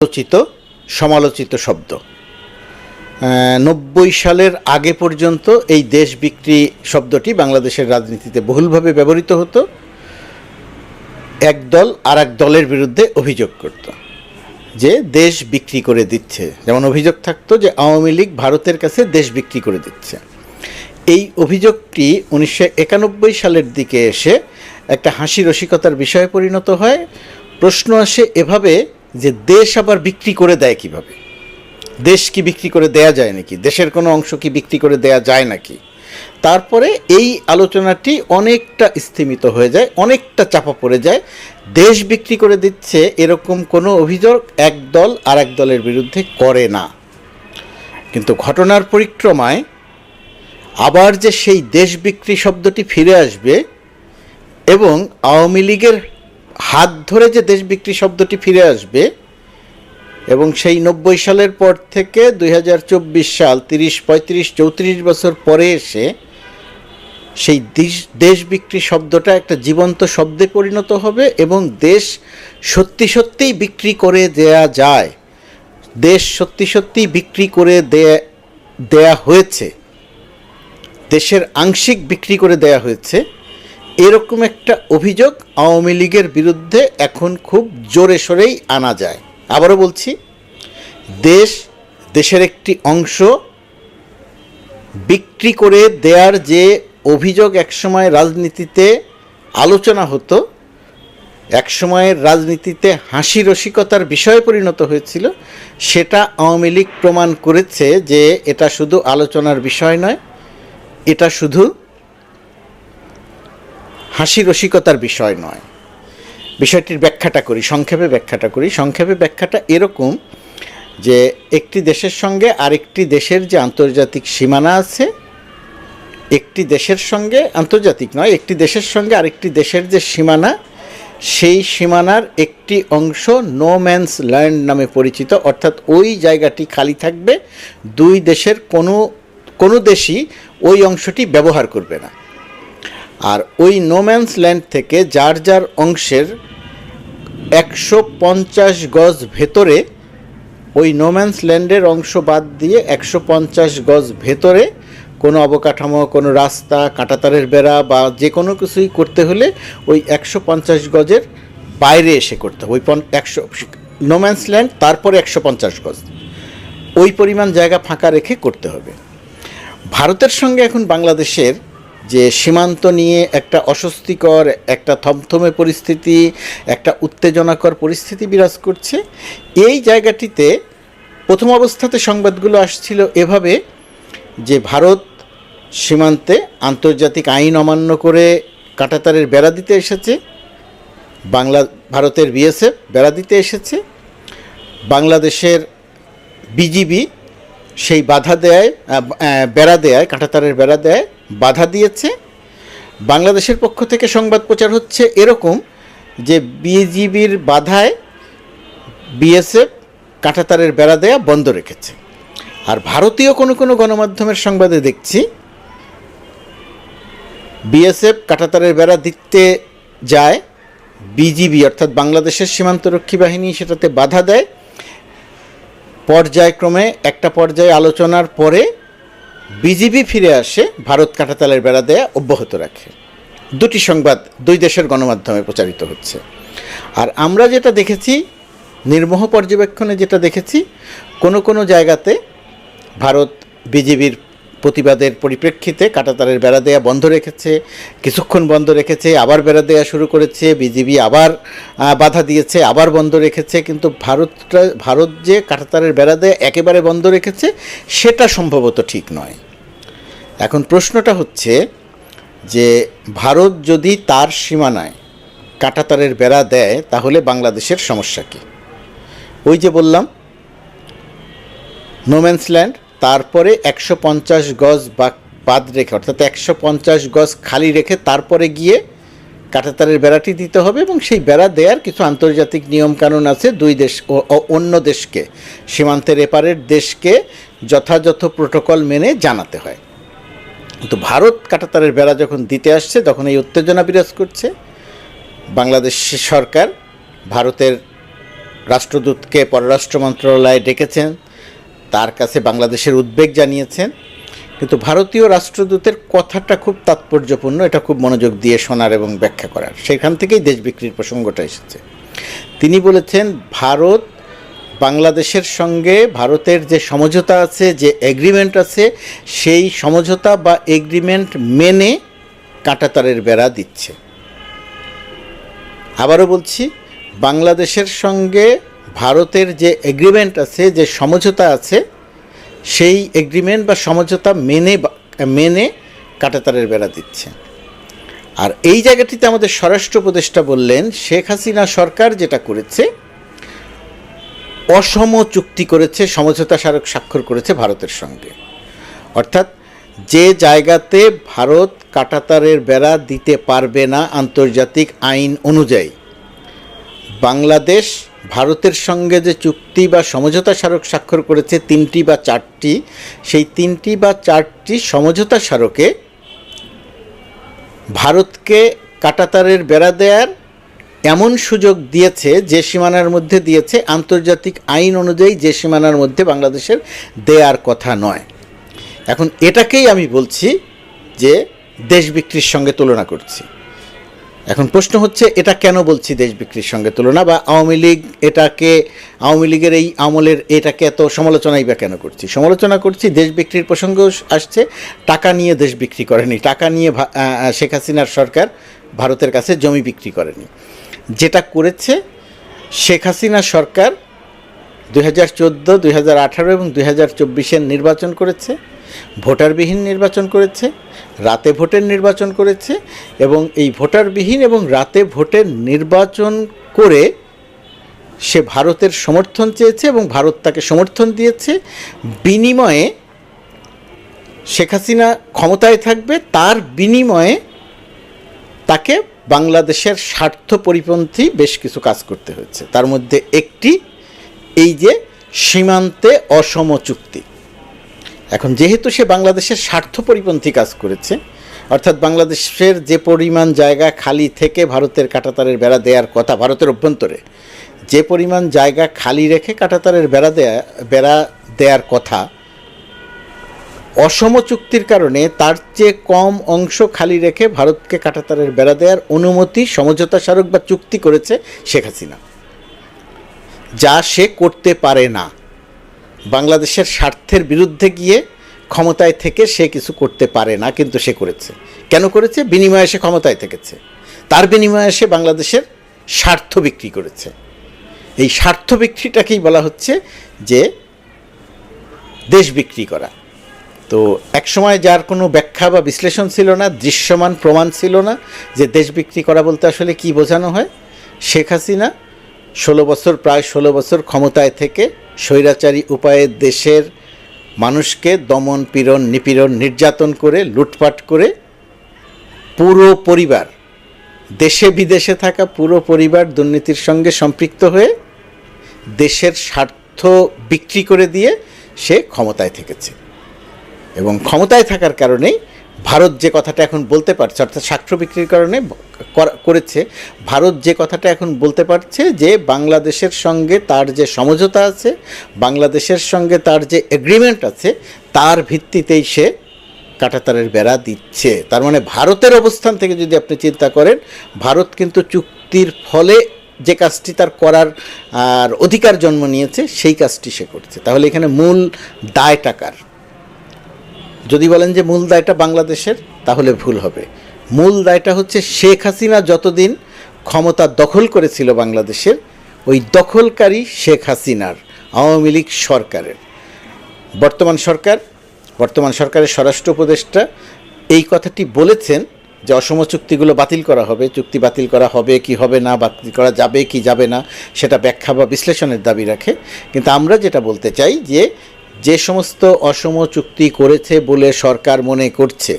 আলোচিত সমালোচিত শব্দ। নব্বই সালের আগে পর্যন্ত এই দেশ বিক্রি শব্দটি বাংলাদেশের রাজনীতিতে বহুলভাবে ব্যবহৃত হতো। এক দল আর এক দলের বিরুদ্ধে অভিযোগ করত যে দেশ বিক্রি করে দিচ্ছে। যেমন অভিযোগ থাকতো যে আওয়ামী লীগ ভারতের কাছে দেশ বিক্রি করে দিচ্ছে। এই অভিযোগটি উনিশশো একানব্বই সালের দিকে এসে একটা হাসি রসিকতার বিষয়ে পরিণত হয়। প্রশ্ন আসে এভাবে যে দেশ আবার বিক্রি করে দেয় কীভাবে? দেশ কি বিক্রি করে দেয়া যায় নাকি? দেশের কোনো অংশ কি বিক্রি করে দেয়া যায় নাকি? তারপরে এই আলোচনাটি অনেকটা স্থিমিত হয়ে যায়, অনেকটা চাপা পড়ে যায়। দেশ বিক্রি করে দিচ্ছে এরকম কোনো অভিযোগ এক দল আর এক দলের বিরুদ্ধে করে না। কিন্তু ঘটনার পরিক্রমায় আবার যে সেই দেশ বিক্রি শব্দটি ফিরে আসবে এবং আওয়ামী লীগের হাত ধরে যে দেশ বিক্রি শব্দটি ফিরে আসবে, এবং সেই নব্বই সালের পর থেকে দুই হাজার চব্বিশ সাল তিরিশ, পঁয়ত্রিশ, চৌত্রিশ বছর পরে এসে সেই দেশ বিক্রি শব্দটা একটা জীবন্ত শব্দে পরিণত হবে এবং দেশ সত্যি সত্যিই বিক্রি করে দেয়া যায়। দেশ সত্যি সত্যিই বিক্রি করে দেয়া হয়েছে। দেশের আংশিক বিক্রি করে দেয়া হয়েছে। এরকম একটা অভিযোগ আওয়ামী লীগের বিরুদ্ধে এখন খুব জোরে সোরেই আনা যায়। আবারও বলছি, দেশ, দেশের একটি অংশ বিক্রি করে দেয়ার যে অভিযোগ একসময় রাজনীতিতে আলোচনা হতো একসময়ের রাজনীতিতে হাসি রসিকতার বিষয়ে পরিণত হয়েছিল, সেটা আওয়ামী লীগ প্রমাণ করেছে যে এটা শুধু আলোচনার বিষয় নয়, এটা শুধু হাসি রসিকতার বিষয় নয়। বিষয়টির ব্যাখ্যাটা করি, সংক্ষেপে ব্যাখ্যাটা করি। সংক্ষেপে ব্যাখ্যাটা এরকম যে একটি দেশের সঙ্গে আরেকটি দেশের যে আন্তর্জাতিক সীমানা আছে, একটি দেশের সঙ্গে আন্তর্জাতিক নয়, একটি দেশের সঙ্গে আরেকটি দেশের যে সীমানা, সেই সীমানার একটি অংশ নো ম্যানস ল্যান্ড নামে পরিচিত, অর্থাৎ ওই জায়গাটি খালি থাকবে, দুই দেশের কোনো কোনো দেশই ওই অংশটি ব্যবহার করবে না। আর ওই নোম্যান্স ল্যান্ড থেকে যার যার অংশের একশো পঞ্চাশ গজ ভেতরে ওই নোম্যান্স ল্যান্ডের অংশ বাদ দিয়ে একশো পঞ্চাশ গজ ভেতরে কোনো অবকাঠামো, কোনো রাস্তা, কাঁটাতারের বেড়া বা যে কোনো কিছুই করতে হলে ওই একশো পঞ্চাশ গজের বাইরে এসে করতে হবে। ওই একশো নোম্যান্স ল্যান্ড তারপরে একশো পঞ্চাশ গজ। ওই পরিমাণ জায়গা ফাঁকা রেখে করতে হবে। ভারতের সঙ্গে এখন বাংলাদেশের যে সীমান্ত নিয়ে একটা অস্বস্তিকর, একটা থমথমে পরিস্থিতি, একটা উত্তেজনাকর পরিস্থিতি বিরাজ করছে। এই জায়গাটিতে প্রথম অবস্থাতে সংবাদগুলো আসছিল এভাবে যে ভারত সীমান্তে আন্তর্জাতিক আইন অমান্য করে কাঁটাতারের বেড়া দিতে এসেছে। বাংলা, ভারতের বিএসএফ বেড়া দিতে এসেছে। বাংলাদেশের বিজিবি সেই বাধা দেয় বেড়া দেয়, কাঁটাতারের বেড়া দেয়, বাধা দিয়েছে। বাংলাদেশের পক্ষ থেকে সংবাদ প্রচার হচ্ছে এরকম যে বিজিবির বাধায় বিএসএফ কাঁটাতারের বেড়া দেয়া বন্ধ রেখেছে। আর ভারতীয় কোনো কোনো গণমাধ্যমের সংবাদে দেখছি, বিএসএফ কাঁটাতারের বেড়া দিতে যায় বিজিবি, অর্থাৎ বাংলাদেশের সীমান্তরক্ষী বাহিনী সেটাতে বাধা দেয় পর্যায়ক্রমে, একটা পর্যায়ে আলোচনার পরে বিজিবি ফিরে আসে, ভারত কাঁটাতালের বেড়া দেয়া অব্যাহত রাখে। দুটি সংবাদ দুই দেশের গণমাধ্যমে প্রচারিত হচ্ছে। আর আমরা যেটা দেখেছি, নির্মহ পর্যবেক্ষণে যেটা দেখেছি, কোনো কোনো জায়গাতে ভারত বিজিবির প্রতিবাদের পরিপ্রেক্ষিতে কাঁটাতারের বেড়া দেয়া বন্ধ রেখেছে, কিছুক্ষণ বন্ধ রেখেছে, আবার বেড়া দেয়া শুরু করেছে, বিজিবি আবার বাধা দিয়েছে, আবার বন্ধ রেখেছে, কিন্তু ভারতটা, ভারত যে কাঁটাতারের বেড়া দেয়া একেবারে বন্ধ রেখেছে, সেটা সম্ভবত ঠিক নয়। এখন প্রশ্নটা হচ্ছে যে ভারত যদি তার সীমানায় কাঁটাতারের বেড়া দেয়, তাহলে বাংলাদেশের সমস্যা কী? ওই যে বললাম নোম্যান্স ল্যান্ড তারপরে একশো পঞ্চাশ গজ বা বাদ রেখে, অর্থাৎ একশো পঞ্চাশ গজ খালি রেখে তারপরে গিয়ে কাঁটাতারের বেড়াটি দিতে হবে এবং সেই বেড়া দেওয়ার কিছু আন্তর্জাতিক নিয়মকানুন আছে দুই দেশ ও অন্য দেশকে, সীমান্তের এপারের দেশকে যথাযথ প্রোটোকল মেনে জানাতে হয়। কিন্তু ভারত কাঁটাতারের বেড়া যখন দিতে আসছে, তখন এই উত্তেজনা বিরাজ করছে। বাংলাদেশ সরকার ভারতের রাষ্ট্রদূতকে পররাষ্ট্র মন্ত্রণালয়ে ডেকেছেন। তার কাছে বাংলাদেশের উদ্বেগ জানিয়েছেন, কিন্তু ভারতীয় রাষ্ট্রদূতের কথাটা খুব তাৎপর্যপূর্ণ, এটা খুব মনোযোগ দিয়ে শোনার এবং ব্যাখ্যা করার। সেখান থেকেই দেশ বিক্রির প্রসঙ্গটা এসেছে। তিনি বলেছেন, ভারত বাংলাদেশের সঙ্গে ভারতের যে সমঝোতা আছে, যে এগ্রিমেন্ট আছে, সেই সমঝোতা বা এগ্রিমেন্ট মেনে কাঁটাতারের বেড়া দিচ্ছে। আবারও বলছি, বাংলাদেশের সঙ্গে ভারতের যে এগ্রিমেন্ট আছে, যে সমঝোতা আছে, সেই এগ্রিমেন্ট বা সমঝোতা মেনে মেনে কাটাতারের বেড়া দিচ্ছে। আর এই জায়গাটিতে আমাদের স্বরাষ্ট্র উপদেষ্টা বললেন, শেখ হাসিনা সরকার যেটা করেছে, অসম চুক্তি করেছে, সমঝোতা স্মারক স্বাক্ষর করেছে ভারতের সঙ্গে। অর্থাৎ যে জায়গাতে ভারত কাটাতারের বেড়া দিতে পারবে না আন্তর্জাতিক আইন অনুযায়ী, বাংলাদেশ ভারতের সঙ্গে যে চুক্তি বা সমঝোতা স্মারক স্বাক্ষর করেছে তিনটি বা চারটি, সেই তিনটি বা চারটি সমঝোতা স্মারকে ভারতকে কাটাতারের বেড়া দেয়ার এমন সুযোগ দিয়েছে যে সীমানার মধ্যে দিয়েছে আন্তর্জাতিক আইন অনুযায়ী যে সীমানার মধ্যে বাংলাদেশের দেয়ার কথা নয়। এখন এটাকেই আমি বলছি যে দেশ বিক্রির সঙ্গে তুলনা করছি। এখন প্রশ্ন হচ্ছে, এটা কেন বলছি দেশ বিক্রির সঙ্গে তুলনা? বা আওয়ামী লীগ এটাকে, আওয়ামী লীগের এই আমলের এটাকে এত সমালোচনাই বা কেন করছি? সমালোচনা করছি, দেশ বিক্রির প্রসঙ্গ আসছে, টাকা নিয়ে দেশ বিক্রি করেনি, টাকা নিয়ে শেখ হাসিনার সরকার ভারতের কাছে জমি বিক্রি করেনি। যেটা করেছে শেখ হাসিনা সরকার দুই হাজার চোদ্দ, দুই হাজার আঠারো এবং দুই হাজার চব্বিশের নির্বাচন করেছে ভোটারবিহীন নির্বাচন করেছে, রাতে ভোটের নির্বাচন করেছে এবং এই ভোটারবিহীন এবং রাতে ভোটের নির্বাচন করে সে ভারতের সমর্থন চেয়েছে এবং ভারত তাকে সমর্থন দিয়েছে। বিনিময়ে শেখ হাসিনা ক্ষমতায় থাকবে, তার বিনিময়ে তাকে বাংলাদেশের স্বার্থ পরিপন্থী বেশ কিছু কাজ করতে হয়েছে। তার মধ্যে একটি, এই যে সীমান্তে অসম চুক্তি। এখন যেহেতু সে বাংলাদেশের স্বার্থ পরিপন্থী কাজ করেছে, অর্থাৎ বাংলাদেশের যে পরিমাণ জায়গা খালি থেকে ভারতের কাটাতারের বেড়া দেওয়ার কথা, ভারতের অভ্যন্তরে, যে পরিমাণ জায়গা খালি রেখে কাটাতারের বেড়া দেয়া, বেড়া দেওয়ার কথা, অসম চুক্তির কারণে তার চেয়ে কম অংশ খালি রেখে ভারতকে কাটাতারের বেড়া দেওয়ার অনুমতি সমঝোতা স্মারক বা চুক্তি করেছে শেখ হাসিনা। যা সে করতে পারে না। বাংলাদেশের স্বার্থের বিরুদ্ধে গিয়ে ক্ষমতায় থেকে সে কিছু করতে পারে না, কিন্তু সে করেছে। কেন করেছে? বিনিময়ে সে ক্ষমতায় থেকেছে। তার বিনিময়ে সে বাংলাদেশের স্বার্থ বিক্রি করেছে। এই স্বার্থ বিক্রিটাকেই বলা হচ্ছে যে দেশ বিক্রি করা। তো একসময় যার কোনো ব্যাখ্যা বা বিশ্লেষণ ছিল না, দৃশ্যমান প্রমাণ ছিল না যে দেশ বিক্রি করা বলতে আসলে কি বোঝানো হয়, শেখ হাসিনা ষোলো বছর, প্রায় ষোলো বছর ক্ষমতায় থেকে স্বৈরাচারী উপায়ে দেশের মানুষকে দমন, পীড়ন, নিপীড়ন, নির্যাতন করে, লুটপাট করে পুরো পরিবার, দেশে বিদেশে থাকা পুরো পরিবার দুর্নীতির সঙ্গে সম্পৃক্ত হয়ে দেশের স্বার্থ বিক্রি করে দিয়ে সে ক্ষমতায় থেকেছে। এবং ক্ষমতায় থাকার কারণেই ভারত যে কথাটা এখন বলতে পারছে, অর্থাৎ স্বাক্ষর বিক্রির কারণে করা- করেছে, ভারত যে কথাটা এখন বলতে পারছে যে বাংলাদেশের সঙ্গে তার যে সমঝোতা আছে, বাংলাদেশের সঙ্গে তার যে এগ্রিমেন্ট আছে, তার ভিত্তিতেই সে কাঁটাতারের বেড়া দিচ্ছে। তার মানে ভারতের অবস্থান থেকে যদি আপনি চিন্তা করেন, ভারত কিন্তু চুক্তির ফলে যে কাজটি তার করার, আর অধিকার জন্ম নিয়েছে, সেই কাজটি সে করছে। তাহলে এখানে মূল দায় টাকার যদি বলেন যে মূল দায়টা বাংলাদেশের, তাহলে ভুল হবে। মূল দায়টা হচ্ছে শেখ হাসিনা যতদিন ক্ষমতা দখল করেছিল বাংলাদেশের, ওই দখলকারী শেখ হাসিনার, আওয়ামী লীগ সরকারের। বর্তমান সরকার, বর্তমান সরকারের স্বরাষ্ট্র উপদেষ্টা এই কথাটি বলেছেন যে অসম চুক্তিগুলো বাতিল করা হবে, চুক্তি বাতিল করা হবে কি হবে না, বাতিল করা যাবে কি যাবে না, সেটা ব্যাখ্যা বা বিশ্লেষণের দাবি রাখে। কিন্তু আমরা যেটা বলতে চাই যে যে সমস্ত অসম চুক্তি করেছে বলে সরকার মনে করছে।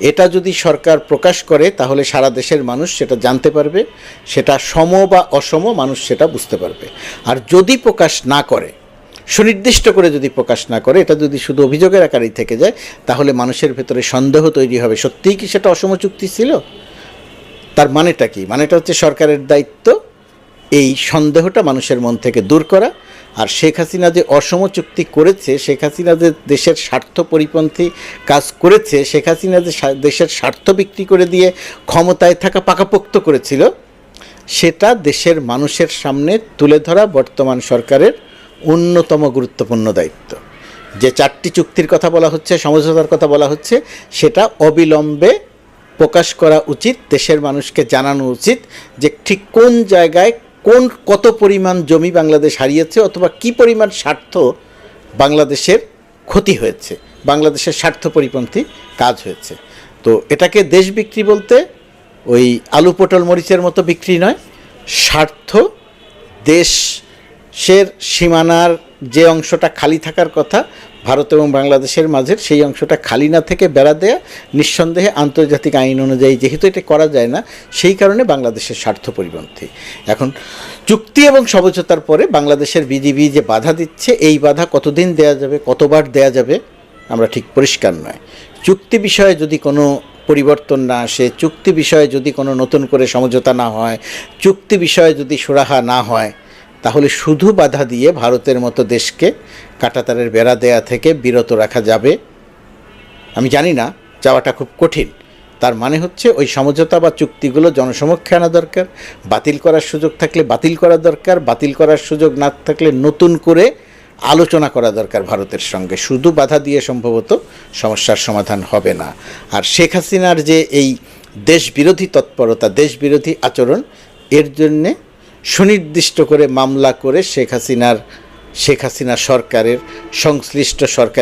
এটা যদি সরকার প্রকাশ করে, তাহলে সারা দেশের মানুষ সেটা জানতে পারবে, সেটা সম বা অসম মানুষ সেটা বুঝতে পারবে। আর যদি প্রকাশ না করে, সুনির্দিষ্ট করে যদি প্রকাশ না করে, এটা যদি শুধু অভিযোগের আকারেই থেকে যায়, তাহলে মানুষের ভেতরে সন্দেহ তৈরি হবে। সত্যিই কি সেটা অসম চুক্তি ছিল? তার মানেটা কি? মানেটা হচ্ছে সরকারের দায়িত্ব এই সন্দেহটা মানুষের মন থেকে দূর করা। আর শেখ হাসিনা যে অসম চুক্তি করেছে, শেখ হাসিনা যে দেশের স্বার্থ পরিপন্থী কাজ করেছে, শেখ হাসিনা যে দেশের স্বার্থ বিক্রি করে দিয়ে ক্ষমতায় থাকা পাকাপোক্ত করেছিল, সেটা দেশের মানুষের সামনে তুলে ধরা বর্তমান সরকারের অন্যতম গুরুত্বপূর্ণ দায়িত্ব। যে চারটি চুক্তির কথা বলা হচ্ছে, সমঝোতার কথা বলা হচ্ছে, সেটা অবিলম্বে প্রকাশ করা উচিত, দেশের মানুষকে জানানো উচিত যে ঠিক কোন জায়গায় কোন কত পরিমাণ জমি বাংলাদেশ হারিয়েছে অথবা কি পরিমাণ স্বার্থ বাংলাদেশের ক্ষতি হয়েছে, বাংলাদেশের স্বার্থ পরিপন্থী কাজ হয়েছে। তো এটাকে দেশ বিক্রি বলতে ওই আলু পটল মরিচের মতো বিক্রি নয়, স্বার্থ দেশের সীমানার যে অংশটা খালি থাকার কথা ভারত এবং বাংলাদেশের মাঝের সেই অংশটা খালি না থেকে বেড়া দেয়া, নিঃসন্দেহে আন্তর্জাতিক আইন অনুযায়ী যেহেতু এটা করা যায় না, সেই কারণে বাংলাদেশের স্বার্থ পরিপন্থী। এখন, চুক্তি এবং সমঝোতার পরে বাংলাদেশের বিজিবি যে বাধা দিচ্ছে, এই বাধা কতদিন দেয়া যাবে, কতবার দেয়া যাবে, আমরা ঠিক পরিষ্কার নয়। চুক্তি বিষয়ে যদি কোনো পরিবর্তন না আসে, চুক্তি বিষয়ে যদি কোনো নতুন করে সমঝোতা না হয়, চুক্তি বিষয়ে যদি সুরাহা না হয় তাহলে শুধু বাধা দিয়ে ভারতের মতো দেশকে কাটাতারের বেড়া দেয়া থেকে বিরত রাখা যাবে? আমি জানি না, যাওয়াটা খুব কঠিন। তার মানে হচ্ছে ওই সমঝোতা বা চুক্তিগুলো জনসমক্ষে আনা দরকার, বাতিল করার সুযোগ থাকলে বাতিল করা দরকার, বাতিল করার সুযোগ না থাকলে নতুন করে আলোচনা করা দরকার ভারতের সঙ্গে। শুধু বাধা দিয়ে সম্ভবত সমস্যার সমাধান হবে না। আর শেখ হাসিনার যে এই দেশ বিরোধী তৎপরতা দেশ বিরোধী আচরণ, এর জন্যে সুনির্দিষ্ট করে মামলা করে শেখ হাসিনার শেখ হাসিনা সরকারের সংশ্লিষ্ট সরকারি